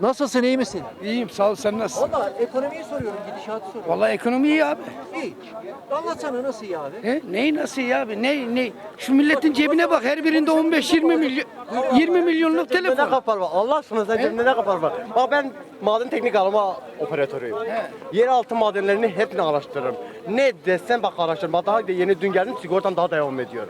Nasılsın iyi misin? İyiyim sağ ol sen nasılsın? Valla ekonomiyi soruyorum, gidişatı soruyorum. Vallahi ekonomi iyi abi. Hiç. Anlatsana nasıl iyi abi? He? Neyi nasıl iyi abi? Ne ne? Şu milletin cebine bak her birinde 15-20 milyon 20 milyonluk Cebinde ne telefon. kapar var? Allah aşkına sen cebinde ne kapar var? Bak ben maden teknik alma operatörüyüm. Yeraltı madenlerini hepsini araştırırım. Ne desen bak araştırırım. Bak daha yeni dün geldim sigortam daha devam ediyor.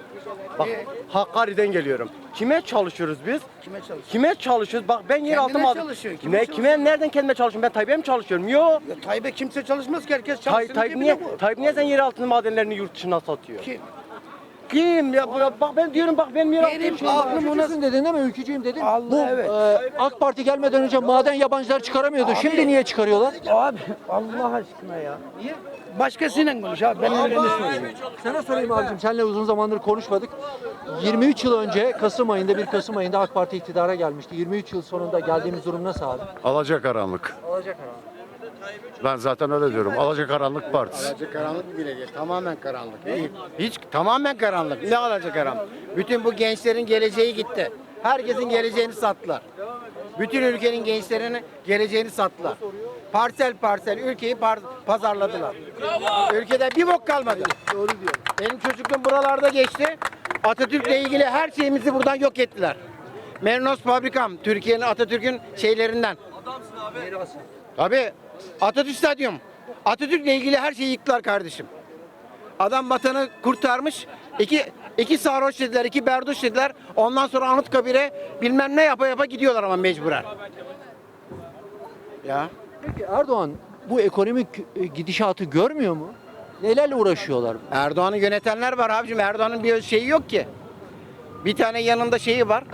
Bak Hakkari'den geliyorum. Kime çalışıyoruz biz? Kime çalışıyorsun? Kime çalışıyoruz? Bak ben yeraltı Kendine maden... çalışıyorsun, kime Ne kime nereden kendime çalışıyorum? Ben Tayyip'e mi çalışıyorum? Yok. Ya Tayyip'e kimse çalışmaz ki herkes Tay, çalışsın. Tayyip niye. Tayyip niye sen yeraltı madenlerini yurt dışına satıyor? Kim? Kim? Ya, bu- bak ben diyorum bak benim yeraltı Benim şeyim var. aklım ona Ülkücüsün dedin değil mi? Ülkücüyüm dedin. Allah, Bu evet. e, AK Parti gelmeden önce maden yabancılar çıkaramıyordu. Şimdi niye çıkarıyorlar? Abi Allah aşkına ya. Niye? Başkasıyla konuş abi. Ben öyle söyleyeyim? Sana sorayım abicim. Seninle uzun zamandır konuşmadık. 23 yıl önce Kasım ayında bir Kasım ayında AK Parti iktidara gelmişti. 23 yıl sonunda geldiğimiz durum nasıl abi? Alacakaranlık. Alacak Ben zaten öyle diyorum. Alacakaranlık Partisi. Alacak karanlık bile değil. Tamamen karanlık. Hiç, hiç tamamen karanlık. Ne alacak karanlık? Bütün bu gençlerin geleceği gitti. Herkesin geleceğini sattılar. Bütün ülkenin gençlerinin geleceğini sattılar. Parsel parsel ülkeyi par- pazarladılar. Ülkede bir bok kalmadı. Doğru diyor. Benim çocukluğum buralarda geçti. Atatürk'le ilgili her şeyimizi buradan yok ettiler. Merinos fabrikam Türkiye'nin Atatürk'ün şeylerinden. Tabii Atatürk Stadyum. Atatürk'le ilgili her şeyi yıktılar kardeşim. Adam vatanı kurtarmış. İki, iki sarhoş dediler, iki berduş dediler. Ondan sonra Anıtkabir'e bilmem ne yapa yapa gidiyorlar ama mecburen. Ya. Peki Erdoğan bu ekonomik e, gidişatı görmüyor mu? Nelerle uğraşıyorlar? Erdoğan'ı yönetenler var abicim. Erdoğan'ın bir şeyi yok ki. Bir tane yanında şeyi var.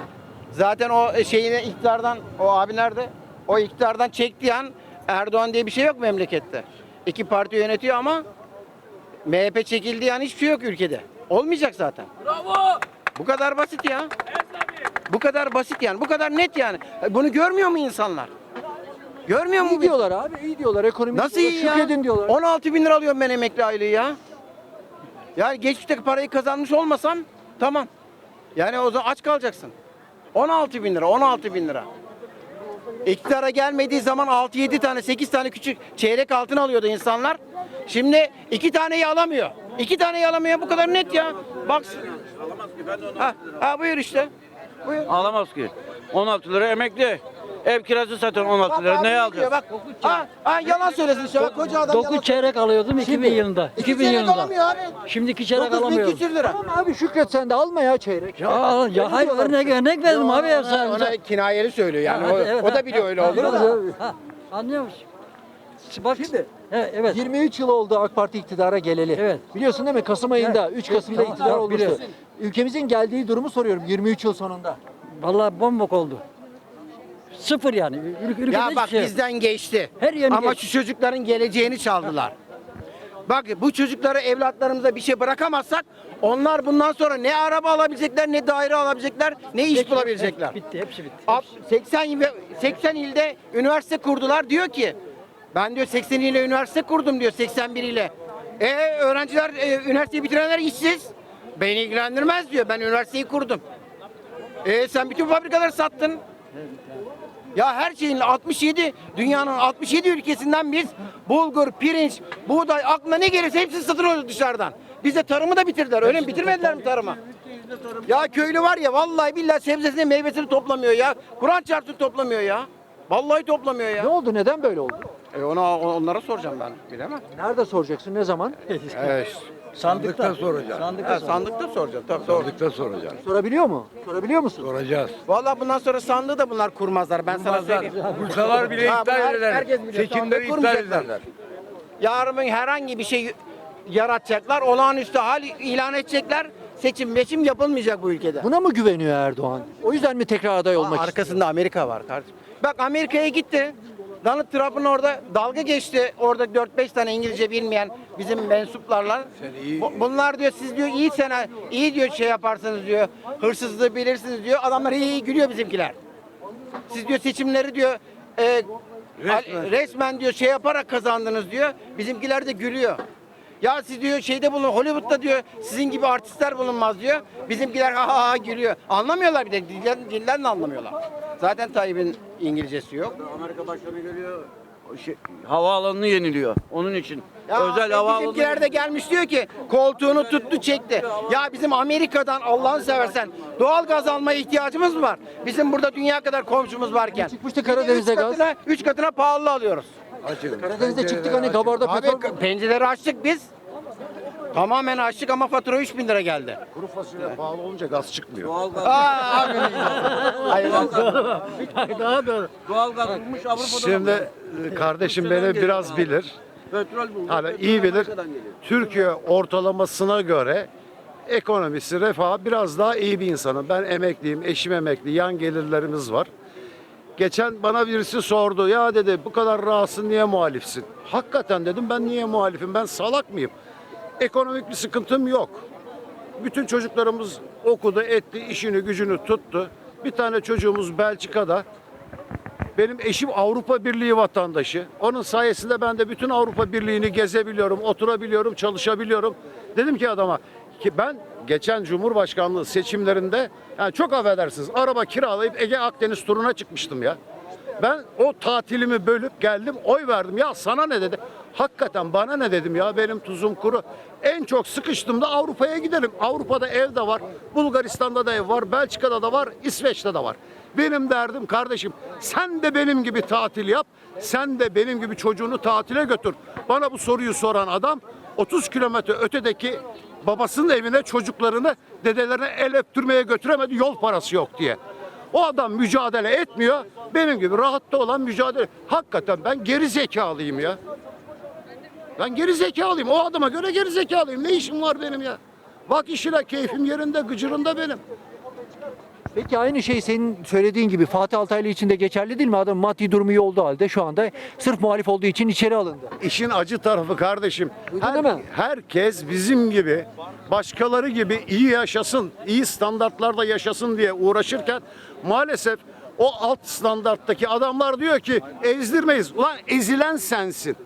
Zaten o şeyini iktidardan, o abi nerede? O iktidardan çektiği an Erdoğan diye bir şey yok memlekette. İki parti yönetiyor ama MHP çekildiği an hiçbir şey yok ülkede. Olmayacak zaten. Bravo! Bu kadar basit ya. Bu kadar basit yani. Bu kadar net yani. Bunu görmüyor mu insanlar? Görmüyor mu? İyi diyorlar abi, iyi diyorlar. Ekonomi Nasıl iyi ya? Şükredin diyorlar. 16 bin lira alıyorum ben emekli aylığı ya. Yani geçmişteki parayı kazanmış olmasam tamam. Yani o zaman aç kalacaksın. 16 bin lira, 16 bin lira. İktidara gelmediği zaman 6-7 tane, 8 tane küçük çeyrek altın alıyordu insanlar. Şimdi iki taneyi alamıyor. İki taneyi alamıyor bu kadar net ya. Bak. Ha, ha buyur işte. Buyur. Alamaz ki. 16 lira emekli. Ev kirası zaten 16 lira. Neye alacağız? Bak. Ha, ha, yalan söylesin işte. Bak koca adam 9 yalan. çeyrek alıyordum 2000 yılında. İki 2000 çeyrek yılında. alamıyor abi. Şimdiki çeyrek 9 bin alamıyorum. küsür lira. Tamam abi Şükret sen de alma ya çeyrek. Ya, ya hayır örnek örnek verdim abi ya sen. Ona kinayeli söylüyor yani. Ha, o, evet, o ha. da biliyor öyle olduğunu. Ha, Anlıyor musun? Bak Şimdi He, evet. 23 yıl oldu AK Parti iktidara geleli. Evet. Biliyorsun değil mi? Kasım ayında, 3 Kasım'da Tamam, iktidar tamam, olmuştu. biliyorum. Ülkemizin geldiği durumu soruyorum 23 yıl sonunda. Vallahi bombok oldu. Sıfır yani. Ül- Ülkede Ya hiçbir bak şey yok. bizden geçti. Her yerini Ama geçti. şu çocukların geleceğini çaldılar. Bak bu çocukları evlatlarımıza bir şey bırakamazsak onlar bundan sonra ne araba alabilecekler, ne daire alabilecekler, ne iş bulabilecekler. Bitti hepsi bitti. Ab- 80 il- 80 ilde üniversite kurdular diyor ki ben diyor 80 ile üniversite kurdum diyor 81 ile. E öğrenciler e, üniversiteyi bitirenler işsiz. Beni ilgilendirmez diyor. Ben üniversiteyi kurdum. E sen bütün fabrikaları sattın. Ya her şeyin 67 dünyanın 67 ülkesinden biz bulgur, pirinç, buğday aklına ne gelirse hepsini satın alıyoruz dışarıdan. Bize tarımı da bitirdiler. Öyle mi? Bitirmediler mi tarımı? Ya köylü var ya vallahi billahi sebzesini meyvesini toplamıyor ya. Kur'an çarptı toplamıyor ya. Vallahi toplamıyor Ne ya. oldu? Neden böyle oldu? E ona onlara soracağım ben. Bilemem. Nerede soracaksın? Ne zaman? Evet. Sandıkta soracağım. Sandıkta Ha, sandıkta soracağım. Tabii doğru. Sandıkta soracağız. Sorabiliyor mu? Sorabiliyor musun? Soracağız. Vallahi bundan sonra sandığı da bunlar kurmazlar. Ben sana söyleyeyim. Kursalar bile Ha, iptal her- ederler. herkes biliyor. Seçimleri Sandık iptal kurmayacaklar. ederler. Yarın herhangi bir şey yaratacaklar. Olağanüstü hal ilan edecekler. Seçim meçim yapılmayacak bu ülkede. Buna mı güveniyor Erdoğan? O yüzden mi tekrar aday olmak istiyor? Arkasında Amerika var kardeşim. Bak Amerika'ya gitti. Donald Trump'ın orada dalga geçti. Orada 4-5 tane İngilizce bilmeyen bizim mensuplarla. Bu- Bunlar diyor siz diyor iyi sene iyi diyor şey yaparsınız diyor. Hırsızlığı bilirsiniz diyor. Adamlar iyi, iyi gülüyor bizimkiler. Siz diyor seçimleri diyor e, resmen. diyor şey yaparak kazandınız diyor. Bizimkiler de gülüyor. Ya siz diyor şeyde bulun Hollywood'da diyor sizin gibi artistler bulunmaz diyor. Bizimkiler ha ha ha gülüyor. Anlamıyorlar bir de dilden, dilden de anlamıyorlar. Zaten Tayyip'in İngilizcesi yok. Amerika başkanı geliyor. o Şey, havaalanını yeniliyor. Onun için. Ya Özel havaalanı. Bizimkiler de gelmiş diyor ki koltuğunu tuttu çekti. Ya bizim Amerika'dan Allah'ını seversen doğal gaz almaya ihtiyacımız mı var? Bizim burada dünya kadar komşumuz varken. Çıkmıştı Karadeniz'de gaz. katına, üç katına pahalı alıyoruz. Karadeniz'de çıktık hani Gabar'da Abi petrol. pencereleri açtık biz. Tamamen açtık ama fatura 3000 lira geldi. Kuru fasulye pahalı olunca gaz çıkmıyor. Doğalgaz, Aa, abi. Hayır. doğalgaz bulmuş Avrupa'da. Şimdi e, kardeşim beni biraz bilir. Petrol bulmuş. Hala petrol iyi bilir. Amerika'dan geliyor. Türkiye ortalamasına göre ekonomisi, refahı biraz daha iyi bir insanım. Ben emekliyim, eşim emekli, yan gelirlerimiz var. Geçen bana birisi sordu. Ya dedi bu kadar rahatsın niye muhalifsin? Hakikaten dedim ben niye muhalifim? Ben salak mıyım? Ekonomik bir sıkıntım yok. Bütün çocuklarımız okudu, etti, işini, gücünü tuttu. Bir tane çocuğumuz Belçika'da. Benim eşim Avrupa Birliği vatandaşı. Onun sayesinde ben de bütün Avrupa Birliği'ni gezebiliyorum, oturabiliyorum, çalışabiliyorum. Dedim ki adama ki ben geçen Cumhurbaşkanlığı seçimlerinde yani çok affedersiniz araba kiralayıp Ege Akdeniz turuna çıkmıştım ya. Ben o tatilimi bölüp geldim oy verdim. Ya sana ne dedi? Hakikaten bana ne dedim ya benim tuzum kuru. En çok sıkıştığımda Avrupa'ya giderim. Avrupa'da ev de var. Bulgaristan'da da ev var. Belçika'da da var. İsveç'te de var. Benim derdim kardeşim sen de benim gibi tatil yap. Sen de benim gibi çocuğunu tatile götür. Bana bu soruyu soran adam 30 kilometre ötedeki babasının evine çocuklarını dedelerine el öptürmeye götüremedi yol parası yok diye. O adam mücadele etmiyor. Benim gibi rahatta olan mücadele. Hakikaten ben geri zekalıyım ya. Ben geri zekalıyım. O adama göre geri zekalıyım. Ne işim var benim ya? Bak işine keyfim yerinde, gıcırında benim. Peki aynı şey senin söylediğin gibi Fatih Altaylı için de geçerli değil mi? Adam maddi durumu iyi olduğu halde şu anda sırf muhalif olduğu için içeri alındı. İşin acı tarafı kardeşim. Duydun değil mi? Herkes bizim gibi, başkaları gibi iyi yaşasın, iyi standartlarda yaşasın diye uğraşırken maalesef o alt standarttaki adamlar diyor ki ezdirmeyiz. Ulan ezilen sensin.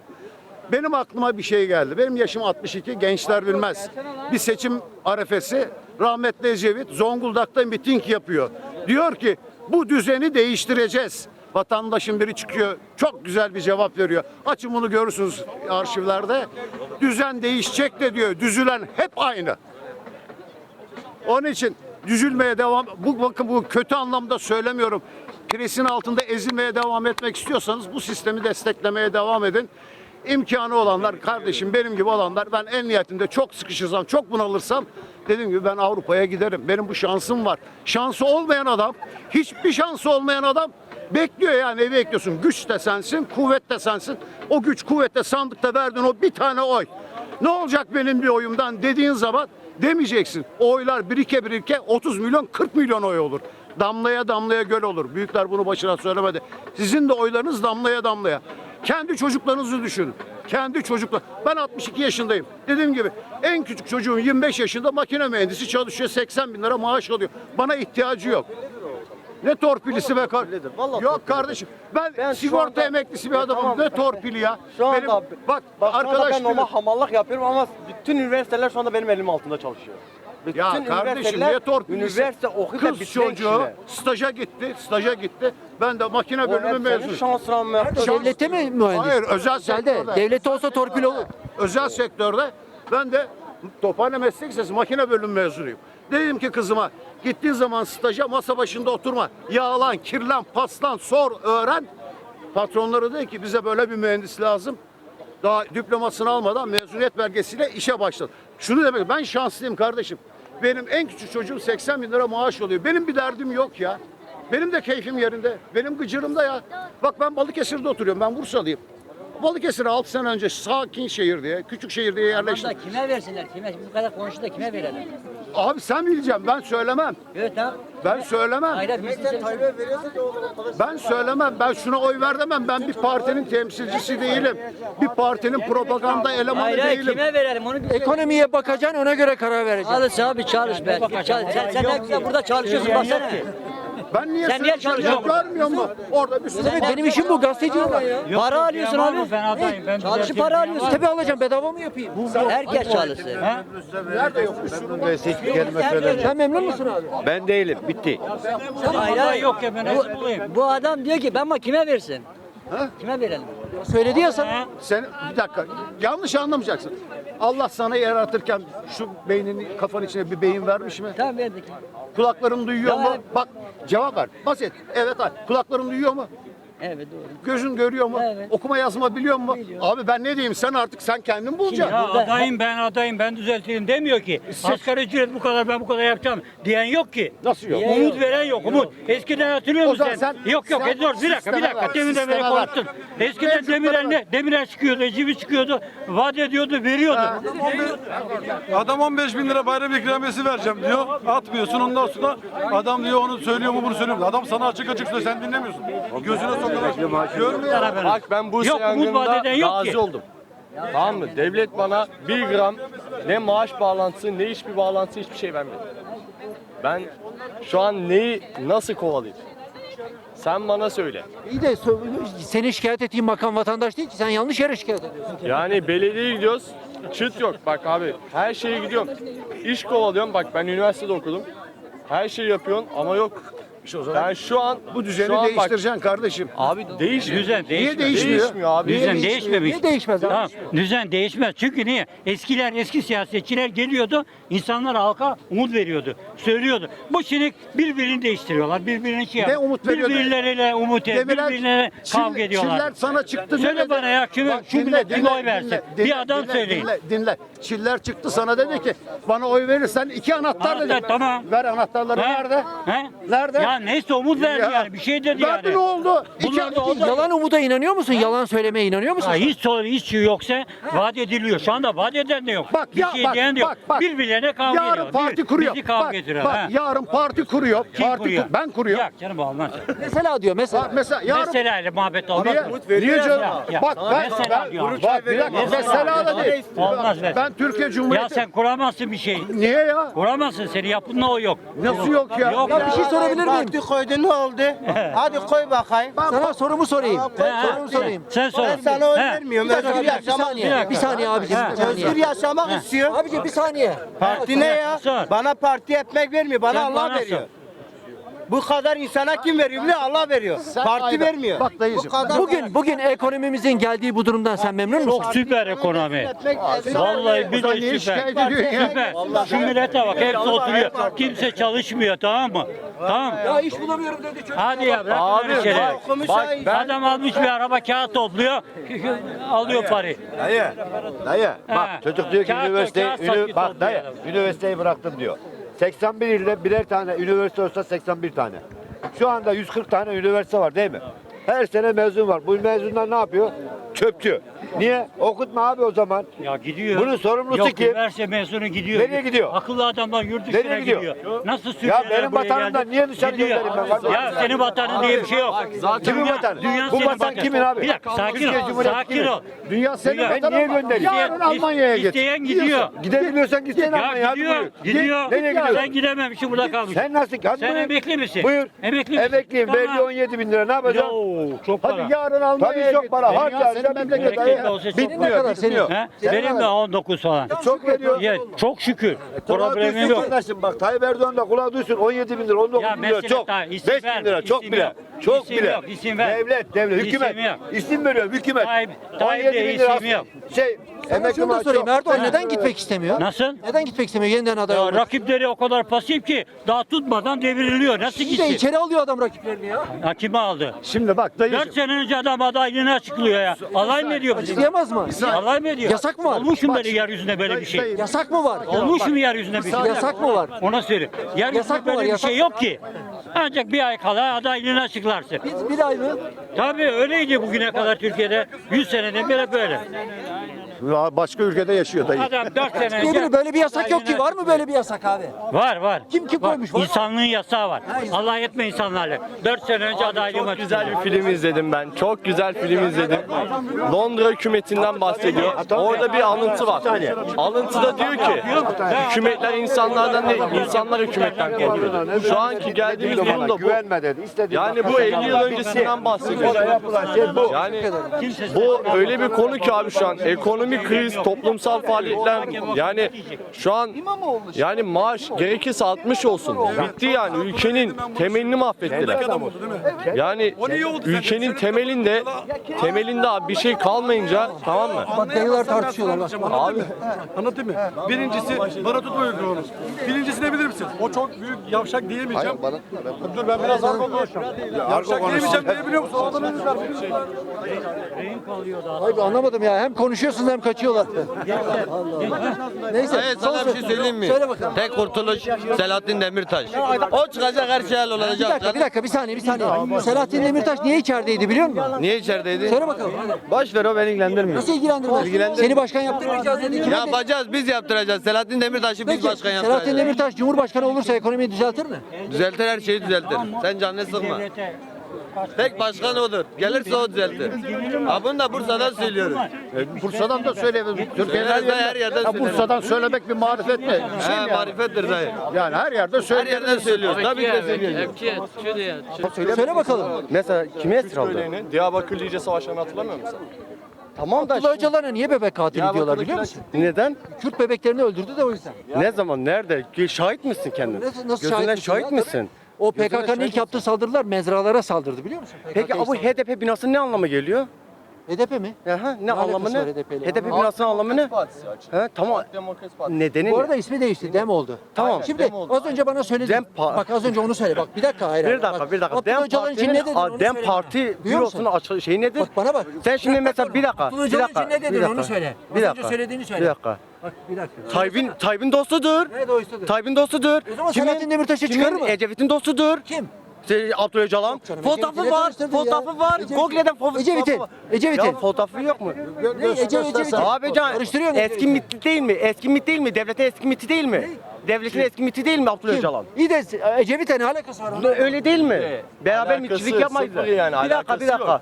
Benim aklıma bir şey geldi. Benim yaşım 62, gençler bilmez. Bir seçim arefesi rahmetli Ecevit Zonguldak'ta miting yapıyor. Diyor ki bu düzeni değiştireceğiz. Vatandaşın biri çıkıyor çok güzel bir cevap veriyor. Açın bunu görürsünüz arşivlerde. Düzen değişecek de diyor. Düzülen hep aynı. Onun için düzülmeye devam bu bakın bu kötü anlamda söylemiyorum. Presin altında ezilmeye devam etmek istiyorsanız bu sistemi desteklemeye devam edin. İmkanı olanlar kardeşim benim gibi olanlar ben en niyetinde çok sıkışırsam çok bunalırsam dediğim gibi ben Avrupa'ya giderim. Benim bu şansım var. Şansı olmayan adam hiçbir şansı olmayan adam bekliyor yani ne bekliyorsun? Güç de sensin, kuvvet de sensin. O güç kuvvette sandıkta verdiğin o bir tane oy. Ne olacak benim bir oyumdan dediğin zaman demeyeceksin. O oylar birike birike 30 milyon 40 milyon oy olur. Damlaya damlaya göl olur. Büyükler bunu başına söylemedi. Sizin de oylarınız damlaya damlaya. Kendi çocuklarınızı düşünün. Kendi çocuklar. Ben 62 yaşındayım. Dediğim gibi en küçük çocuğum 25 yaşında makine mühendisi çalışıyor. 80 bin lira maaş alıyor. Bana ihtiyacı yok. Ne torpilisi be kar. Vallahi Yok torpil. kardeşim. Ben, Ben şu sigorta anda- emeklisi bir adamım. Tamam. Ne torpili ya? Şu anda Benim- bak, bak şu anda arkadaş ben normal hamallık yapıyorum ama bütün üniversiteler şu anda benim elim altında çalışıyor. Bütün Ya kardeşim niye torpilisi? Üniversite okuyup da Kız çocuğu işine. staja gitti, staja gitti. Ben de makine bölümü mezunuyum. şansına mı? O devlette mi mühendis? Hayır, özel sektörde. Devlette olsa torpil olur. Özel sektörde ben de Tophane Meslek Lisesi makine bölümü mezunuyum. Dedim ki kızıma gittiğin zaman staja masa başında oturma. Yağlan, kirlen, paslan, sor, öğren. Patronları dedi ki bize böyle bir mühendis lazım. Daha diplomasını almadan mezuniyet belgesiyle işe başladı. Şunu demek ben şanslıyım kardeşim. Benim en küçük çocuğum 80 bin lira maaş alıyor. Benim bir derdim yok ya. Benim de keyfim yerinde. Benim gıcırımda ya. Bak ben Balıkesir'de oturuyorum. Ben Bursalıyım. Balıkesir'e 6 sene önce sakin şehir diye, küçük şehir diye yerleştim. Da kime versinler? Kime? Bu kadar konuştu da kime verelim? Abi sen bileceksin ben söylemem. Evet tamam. Ben söylemem. Ben söylemem. Ben şuna oy ver demem. Ben bir partinin temsilcisi değilim. Bir partinin propaganda elemanı Hayır hayır değilim. kime verelim onu Ekonomiye bakacaksın ona göre karar vereceksin. Çalış abi çalış be. Çalış. Sen, sen ne güzel burada çalışıyorsun baksana. Ben niye Sen niye çalışıyorsun? Görmüyor musun? Orada bir sürü Evet benim işim bu gazeteciyim ben ya. Para alıyorsun abi. Ben adayım. Ben Çalışıp para alıyorsun. Tabii alacağım bedava mı yapayım? Herkes çalışsın. nerede yok? Hiçbir kelime söylemiyor. Sen memnun musun abi? Ben değilim. Bitti. Hayır, hayır. yok ya ben bulayım? Bu adam diyor ki ben kime versin? Kime verelim? Söyledi ya sana. Sen bir dakika yanlış anlamayacaksın. Allah sana yaratırken şu beynini kafanın içine bir beyin vermiş mi? Tamam verdik. Kulakların duyuyor Ya mu? evet. Bak cevap ver. Basit. Evet hayır. Kulakların duyuyor mu? Evet doğru. Gözün görüyor mu? Evet. Okuma yazma biliyor mu? Abi ben ne diyeyim sen artık sen kendin bulacaksın. Ya Burada- adayım ben adayım ben düzeltirim demiyor ki. Asgari ücret bu kadar ben bu kadar yapacağım diyen yok ki. Nasıl yok? Umut veren yok umut. Eskiden hatırlıyor O musun zaman sen? sen- Yok yok sen Edward bir dakika bir sisteme dakika. bak, Demin de beni sisteme bak. konuştun. Eskiden Mevcutlara Demirel ne? Demirel çıkıyordu, Ecevit çıkıyordu. Vaat ediyordu, veriyordu. Adam 15 bin lira bayram ikramiyesi vereceğim diyor. Atmıyorsun ondan sonra adam diyor onu söylüyor mu bunu söylüyor mu? Adam sana açık açık söylüyor sen dinlemiyorsun. Gözüne sokarak görmüyor. Bak ben bu Yok, eden yok gazi ki. oldum. Tamam mı? Devlet bana bir gram ne maaş bağlantısı ne hiçbir bağlantısı hiçbir şey vermedi. Ben şu an neyi nasıl kovalayayım? Sen bana söyle. İyi de seni şikayet ettiğin makam vatandaş değil ki. Sen yanlış yere şikayet ediyorsun. Yani belediyeye gidiyoruz. Çıt yok. Bak abi her şeye gidiyorum. İş kovalıyorum. Bak ben üniversitede okudum. Her şeyi yapıyorsun ama yok. Ben şu an Bu düzeni şu an bak- değiştireceksin kardeşim. Abi değişmiyor. Düzen değişmiyor. değişmiyor? Değişmiyor abi. Düzen değişmemiş. Niye değişmez abi? Tamam, düzen değişmez. Çünkü niye? Eskiler, eski siyasetçiler geliyordu, insanlar halka umut veriyordu, söylüyordu. Bu şimdi birbirini değiştiriyorlar, birbirini şey Ne yapıyor. umut veriyordu? Birbirleriyle umut ediyor, birbirlerine kavga ediyorlar. Çiller sana çıktı. Söyle dedi. bana ya, kime- şu millet kime oy versin? Bir adam söyleyin. Dinle, dinle. Çiller çıktı sana dedi ki bana oy verirsen iki anahtar dedi. Anahtar, tamam. Ver anahtarları nerede? He? Nerede? Ya neyse umut verdi Ya. yani, bir şey dedi Verdi yani. ne oldu? İki, Bunlar da oldu. Yalan umuda inanıyor musun? Yalan söylemeye inanıyor musun? Ha, hiç soru hiç şey yoksa vaat ediliyor. Şu anda vaat eden de yok. Bak bir ya şey bak, diyen de yok. bak, bak. Birbirlerine kavga yarın ediyor. parti Bir- kuruyor. Bizi kavga bak, ediyor. bak ha. yarın parti kuruyor. Kim parti kuruyor? ben kuruyorum. Yok canım olmaz. Mesela diyor mesela. Bak mesela yarın Mesela ile muhabbet olmaz. Niye? mı? Niye canım? Ya, ya. Bak ben, Mesela ben, diyor. bak bir dakika mesela da değil. Olmaz ben, be. ben Türkiye Ya Cumhuriyeti. sen kuramazsın bir şey. Niye ya? Kuramazsın seni yaptığında o yok. Nasıl yok ya? Yok. Ya bir şey sorabilir miyim? Koydu ne oldu? Hadi koy bakayım. Sana sorumu sorayım. Ha, Sorumu sorayım. Sen sor. Ben sana oy He. vermiyorum. Bir dakika, Özgür bir dakika, bir yaşamak saniye. Bir saniye abicim. Bir Özgür saniye. yaşamak istiyor. Abicim bir saniye. Parti ne ya? Sor. Bana parti ekmek vermiyor. Bana Sen Allah bana veriyor. Bu kadar insana kim veriyor biliyor? Allah veriyor. Parti aynen. vermiyor. Bak dayıcım. Bu kadar Bugün bugün ekonomimizin geldiği bu durumdan sen memnun musun? Çok süper ekonomi. Vallahi niye billahi süper. Süper. Şu millete bak hepsi oturuyor. Kimse çalışmıyor tamam mı? Tamam. Ya iş bulamıyorum dedi çocuk. Hadi ya bırak Abi böyle şeyleri. bak, bak ben Adam almış bir araba kağıt topluyor. alıyor parayı. Dayı, dayı bak çocuk diyor ki üniversiteyi, bak dayı, üniversiteyi bıraktım diyor. 81 ilde birer tane üniversite olsa 81 tane. Şu anda 140 tane üniversite var değil mi? Her sene mezun var. Bu mezunlar ne yapıyor? Çöpçü. Niye? Okutma abi o zaman. Ya gidiyor. Bunun sorumlusu Yok, kim? üniversite mezunu gidiyor. Nereye gidiyor? Akıllı adamlar yurt dışına Nereye gidiyor? gidiyor. Nasıl Suriyeliler benim buraya vatanımdan geldi? niye dışarı Gidiyor. göndereyim ben? Ya senin vatanın diye bir şey yok. Kimin Dünya- vatanı? Dünya Bu senin vatan kimin abi? Bir dakika sakin Türkiye ol. Cumhuriyeti Sakin kimin? ol. Dünya senin Dünya- vatanın Ben niye göndereyim? Yarın İste- Almanya'ya git. İsteyen gidiyor. Gidebiliyorsan gitsen Ya Almanya'ya. hadi gidiyor, buyur. gidiyor. Nereye gidiyorsun? Sen gidememişsin burada kalmışsın. Sen nasıl? Hadi Sen buyur. emekli misin? Buyur. Emekli misin? Emekliyim. Tamam. Vergi 17 bin lira. Ne yapacaksın? Yo, çok para. Hadi yarın Almanya'ya Tabii çok git. para. Dünya Harca senin memleket olsa çok Bitmiyor, bitmiyor. He? Benim de var? 19 falan. Çok veriyor. Ya, çok şükür. Kulağı Problemim duysun yok. kardeşim bak Tayyip Erdoğan da kulağı duysun 17 bin lira 19 Ya bin lira mesele çok. daha, isim 5 bin lira çok isim bile. yok. Çok İsim bile. yok, isim ver. Devlet devlet İsim hükümet. yok. İsim veriyorum hükümet. Tayyip- Tayyip 17 de bin lira isim yok. şey emekli şunu da maaşı sorayım. yok. Erdoğan neden gitmek istemiyor? Nasıl? Neden gitmek istemiyor? Yeniden aday Ya olmak. rakipleri o kadar pasif ki daha tutmadan devriliyor. Nasıl İyi de gitsin? içeri alıyor adam rakiplerini ya. Ha, kimi aldı? Şimdi bak dayıcım. 4 sene önce adam adaylığını açıklıyor ya. Alay mı ediyor bizi? Açıklayamaz mı? Alay mı ediyor? Yasak mı var? Olmuş mu böyle yeryüzünde böyle bir şey? Dayı- Yasak mı var? Olmuş mu yeryüzünde bir şey? Yasak mı var? Ona söyle. Yeryüzünde Yasak mı böyle bir yasak? şey yok ki. Ancak bir ay kala adaylığını açıklarsın. Bir, bir ay mı? Tabii öyleydi bugüne kadar Türkiye'de. 100 seneden beri böyle. Başka ülkede yaşıyor dayı. Adam 4 sene önce... böyle, böyle bir yasak yok ki. Var mı böyle bir yasak abi? Var var. Kim- kim Var. koymuş? Var mı? İnsanlığın yasağı var. Allah etme insanlarla. 4 sene önce adaylığım Çok güzel bir film izledim ben. Çok güzel film izledim. Londra hükümetinden bahsediyor. Orada bir alıntı var. Alıntıda diyor ki hükümetler insanlardan değil, insanlar hükümetten korkuyordu. Şu anki geldiğimiz durum da bu. Güvenme dedi. İstediğin Yani bu 50 yıl öncesinden bahsediyor. yapılan şey bu. Yani bu öyle bir konu ki abi şu an ekonomik kriz, toplumsal faaliyetler yani şu an yani maaş gerekirse 60 olsun. Bitti yani ülkenin temelini mahvettiler. Yani ülkenin temelinde temelinde abi bir şey kalmayınca tamam mı? Bak dayılar tartışıyorlar. Abi Anlatayım mı? Birincisi bana tutma mikrofonu. Birincisi ne bilir misin? O çok büyük yavşak diyemeyeceğim. Dur ben biraz argo konuşacağım. Yavşak diyemeyeceğim diyebiliyor musun? Oradan önünüz ver. Hayır anlamadım ya. Hem konuşuyorsunuz hem kaçıyorlar. Neyse. Evet sana bir şey söyleyeyim mi? Söyle bakalım. Tek kurtuluş Selahattin Demirtaş. O çıkacak her şey Bir hallolacak. dakika, bir dakika, bir saniye, bir saniye. Selahattin Demirtaş niye içerideydi biliyor musun? Niye içerideydi? Söyle bakalım. Boş ver o beni ilgilendirmiyor. Nasıl ilgilendirmez? Seni başkan yaptırmayacağız dedi. Kime? Yapacağız biz yaptıracağız. Selahattin Demirtaş'ı biz Peki, başkan Selahattin yaptıracağız. Demirtaş Cumhurbaşkanı olursa ekonomiyi düzeltir mi? Düzeltir her şeyi düzeltir. Sen canını sıkma. Tek başkan odur. Gelirse o düzeltir. Ha bunu da Bursa'dan söylüyoruz. E, Bursa'dan da söyleyebiliriz. Türkiye'nin her Söyleriz de her yerden Ya söyleriz. Bursa'dan söylemek bir marifet mi? Bir şey mi He yani? marifettir dayı. Yani her yerde Her yerden söylüyoruz. Tabii ki de söylüyoruz. Söyle bakalım. mesela kime esir aldı? Söyleyenin Diyarbakır Lice Savaşları'nı hatırlamıyor musun? Tamam da Abdullah Öcalan'a niye bebek katili diyorlar biliyor musun? neden? Kürt bebeklerini öldürdü de o yüzden. Ne zaman? Nerede? Ki Şahit misin kendin? Nasıl, nasıl Gözünden şahit, şahit misin? misin? O PKK'nın ilk yaptığı saldırılar mezralara saldırdı biliyor musun? PKK Peki bu İstanbul. HDP binasının ne anlamı geliyor? HDP mi? Aha, ne, alakası anlamı ne? HDP 'le? HDP binasının anlamı ne? He, tamam. Nedeni Bu ne? arada ismi değişti. Dem oldu. Tamam. Şimdi az önce bana söyledin. Dem Pa- Bak az önce onu söyle. Bak bir dakika hayır. Bir dakika, Bak, bir dakika. Dem ne Parti'nin, dedin Dem. Parti bürosunun açı- şeyi nedir? Bak bana bak. Sen şimdi mesela bir dakika, bir dakika, için ne dedin bir onu dakika, söyle. bir Az önce dakika, söylediğini söyle. Bir dakika. Bak bir dakika. Tayyip'in Tayyip'in dostudur. Ne dostudur? Tayyip'in dostudur. O zaman Selahattin Demirtaş'ı çıkarır mı? Ecevit'in dostudur. Kim? Şey, Abdülhamid Öcalan. canım, Fotoğrafı var. Fotoğrafı var. Ecevit- Google'den fotoğrafı Ecevit'in, var. Ecevit'in. Ya fotoğrafı yok mu? Ecevit'in. Abi can eski Ecevit'i. MIT değil mi? Eski MIT değil mi? Devletin eski MIT değil mi? Devletin eski MIT değil mi Abdülhamid Kim? Öcalan? İyi de Ecevit'e ne alakası var? Öyle değil mi? Beraber mitçilik yani, Bir dakika, bir dakika.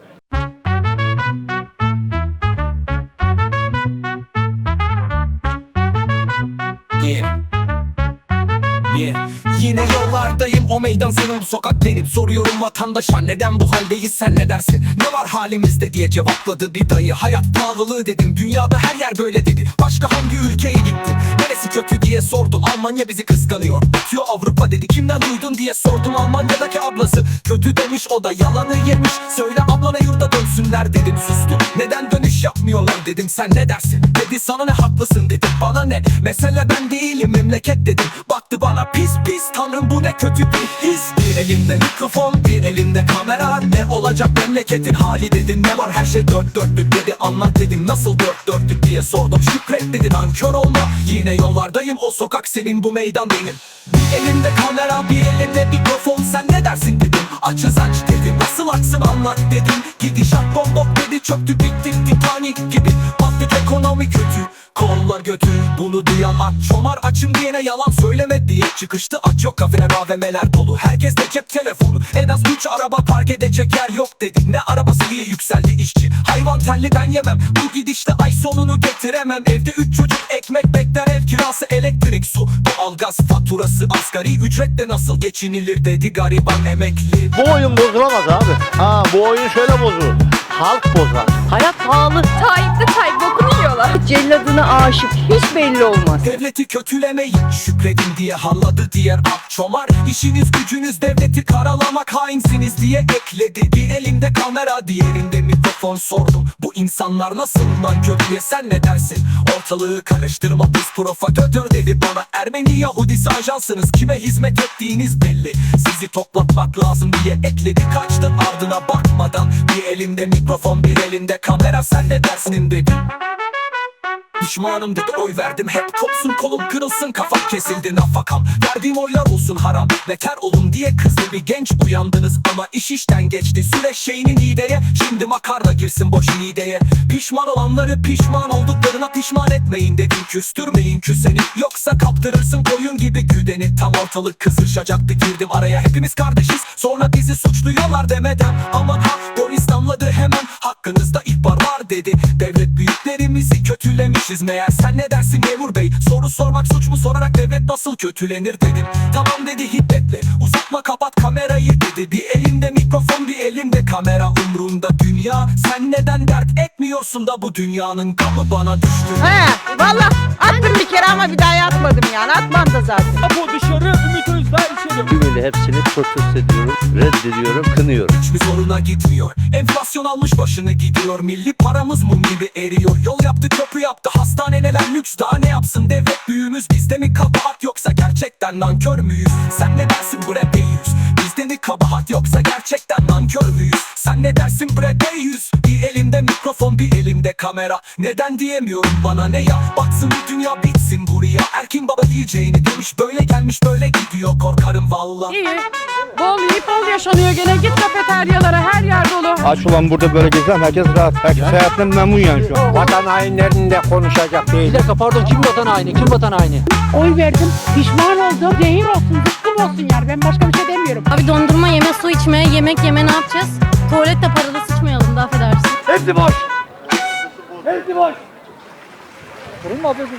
Meydan senin bu sokak benim Soruyorum vatandaşa neden bu haldeyiz? Sen ne dersin? Ne var halimizde? diye cevapladı bir dayı. Hayat pahalılığı dedim dünyada her yer böyle dedi. Başka hangi ülkeye gittin? Neresi kötü? diye sordum Almanya bizi kıskanıyor. Bitiyor Avrupa dedi kimden duydun? diye sordum. Almanya'daki ablası kötü demiş o da yalanı yemiş. Söyle ablana yurda dönsünler dedim. Sustum. Neden dönüş yapmıyorlar? dedim. Sen ne dersin? Dedi sana ne haklısın dedim bana ne? Mesele ben değilim memleket dedim. Baktı bana pis pis tanrım bu ne kötü bir his Bir elimde mikrofon bir elimde kamera. Ne olacak memleketin hali dedim Ne var? Her şey dört dörtlük dedi Anlat dedim. Nasıl dört dörtlük diye sordum. Şükret dedi nankör olma. Yine yollardayım o sokak senin bu meydan benim Bir elimde kamera bir elimde mikrofon. Sen ne dersin dedim. Açız aç dedim. Nasıl aksın anlat dedim. Gidişat bombok dedi çöktü bitti Titanic gibi. Battık ekonomi kötü Kollar götü bunu duyan aç. Çomar açım diyene yalan söyleme diye Çıkıştı aç. Yok kafene AVM'ler dolu. Herkes de cep telefonu. En az 3 araba park edecek yer yok dedik Ne arabası diye yükseldi işçi. Hayvan telli ben yemem. Bu gidişte ay sonunu getiremem. Evde 3 çocuk ekmek bekler ev kirası elektrik su. Doğalgaz faturası asgari ücretle nasıl geçinilir dedi gariban emekli. Bu oyun bozulamaz abi. Ha bu oyun şöyle bozulur. Halk bozar. Hayat pahalı. Tayyip de Tayyip yiyorlar. Celladına aşık hiç belli olmaz. Devleti kötülemeyin şükredin diye halladı diğer ak çomar İşiniz gücünüz devleti karalamak hainsiniz diye ekledi. Bir elinde kamera diğerinde mikrofon sordum. Bu insanlar nasıl lan kötüye sen ne dersin? Ortalığı karıştırma biz provokatör dedi bana. Ermeni Yahudisi ajansınız kime hizmet ettiğiniz belli. Sizi toplatmak lazım diye ekledi kaçtı ardına bakmadan. Bir elimde mikrofon bir elinde kamera sen ne dersin dedi Pişmanım dedi oy verdim hep. Kopsun kolum kırılsın kafam kesildi nafakam. Verdiğim oylar olsun haram beter olun diye kızdı. Bir genç uyandınız Ama iş işten geçti. Süreç şeyinin ideye Şimdi makarna girsin boş ideye Pişman olanları pişman olduklarına pişman etmeyin dedim. Küstürmeyin küseni yoksa kaptırırsın koyun gibi güdeni. Tam ortalık kızışacaktı girdim araya. Hepimiz kardeşiz Sonra bizi suçluyorlar demeden. Aman ha polis damladı hemen hakkınızda ihbar var dedi. Devlet büyüklerimizi kötülemişiz. Meğer Sen ne dersin memur bey? Soru sormak suç mu? Sorarak devlet nasıl kötülenir dedim. Tamam dedi hiddetle. Uzatma kapat kamerayı dedi. Bir elimde mikrofon bir elimde kamera. Umrunda dünya. Sen neden dert etmiyorsun da bu dünyanın gamı bana düştü? He valla attım bir kere ama bir daha atmadım yani. Atmam da zaten. Bu dışarı Ümit. Tümüyle hepsini protesto ediyorum, reddediyorum, kınıyorum. Hiçbir soruna gitmiyor. Enflasyon almış başını gidiyor. Milli paramız mum gibi eriyor. Yol yaptı köprü yaptı. Hastaneler lüks Daha ne yapsın? Devlet büyüğümüz Bizde mi kabahat yoksa gerçekten nankör müyüz? Sen ne dersin bre yüz? Bizde mi kabahat yoksa gerçekten nankör müyüz Sen ne dersin bre yüz Bir elimde mikrofon bir elimde kamera Neden diyemiyorum bana ne ya Baksın bu dünya bitsin buraya Erkin baba diyeceğini demiş Böyle gelmiş böyle gidiyor korkarım valla İyi. Bol yiyip bol yaşanıyor gene. Git kafeteryalara her yer dolu. Aç ulan burada böyle gezsem herkes rahat. Herkes hayatından memnun yani şu an. Vatan hainlerinin de konuşacak Bir değil. dakika pardon kim vatan haini? Kim vatan haini? Oy verdim. Pişman oldum. Zehir olsun. Zıkkım olsun yani. Ben başka bir şey demiyorum. Abi dondurma yeme, su içme, yemek yeme ne yapacağız? Tuvalette paralı sıçmayalım da affedersin. Hepsi boş. Hepsi boş. Fırın mı yapıyorsun?